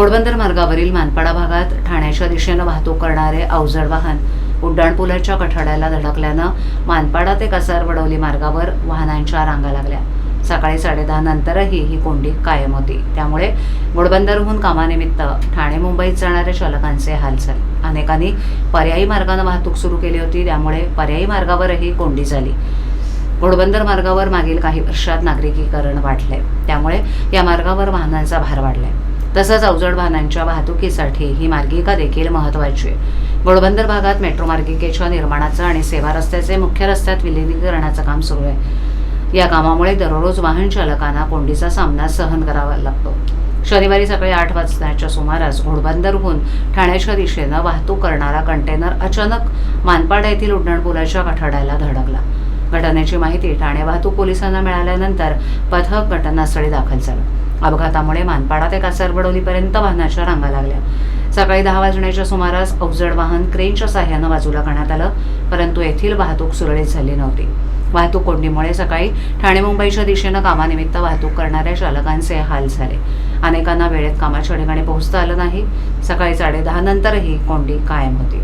घोडबंदर मार्गावरील मानपाडा भागात ठाण्याच्या दिशेनं वाहतूक करणारे अवजड वाहन उड्डाणपुलाच्या कठड्याला धडकल्यानं मानपाडा ते कसार वडवली मार्गावर वाहनांच्या रांगा लागल्या. सकाळी साडेदहा नंतरही ही कोंडी कायम होती. त्यामुळे घोडबंदरहून कामानिमित्त ठाणे मुंबईत जाणाऱ्या चालकांचे हाल झाले अनेकांनी पर्यायी मार्गानं वाहतूक सुरू केली होती त्यामुळे पर्यायी मार्गावरही कोंडी झाली. घोडबंदर मार्गावर मागील काही वर्षात नागरिकीकरण वाढले त्यामुळे या मार्गावर वाहनांचा भार वाढलाय. तसंच अवजड वाहनांच्या वाहतुकीसाठी ही मार्गिका देखील महत्वाची आहे. घोडबंदर भागात मेट्रो मार्गिकेच्या निर्माणाचं आणि सेवा रस्त्याचे मुख्य रस्त्यात विलिनीकरणाचं काम सुरू आहे. या कामामुळे दररोज वाहन चालकांना कोंडीचा सामना सहन करावा लागतो. शनिवारी सकाळी आठ वाजताच्या सुमारास घोडबंदरहून ठाण्याच्या दिशेनं वाहतूक करणारा कंटेनर अचानक मानपाडा येथील उड्डाणपुलाच्या कठड्याला धडकला. घटनेची माहिती ठाणे वाहतूक पोलिसांना मिळाल्यानंतर पथक घटनास्थळी दाखल झालं. अपघातामुळे मानपाडा ते कासारबडोलीपर्यंत वाहनाच्या रांगा लागल्या. सकाळी दहा वाजण्याच्या सुमारास अवजड वाहन क्रेनच्या साह्यानं बाजूला करण्यात आलं परंतु येथील वाहतूक सुरळीत झाली नव्हती. वाहतूक कोंडीमुळे सकाळी ठाणे मुंबईच्या दिशेनं कामानिमित्त वाहतूक करणाऱ्या चालकांचे हाल झाले. अनेकांना वेळेत कामाच्या ठिकाणी पोहोचता आलं नाही. सकाळी साडेदहा नंतरही कोंडी कायम होती.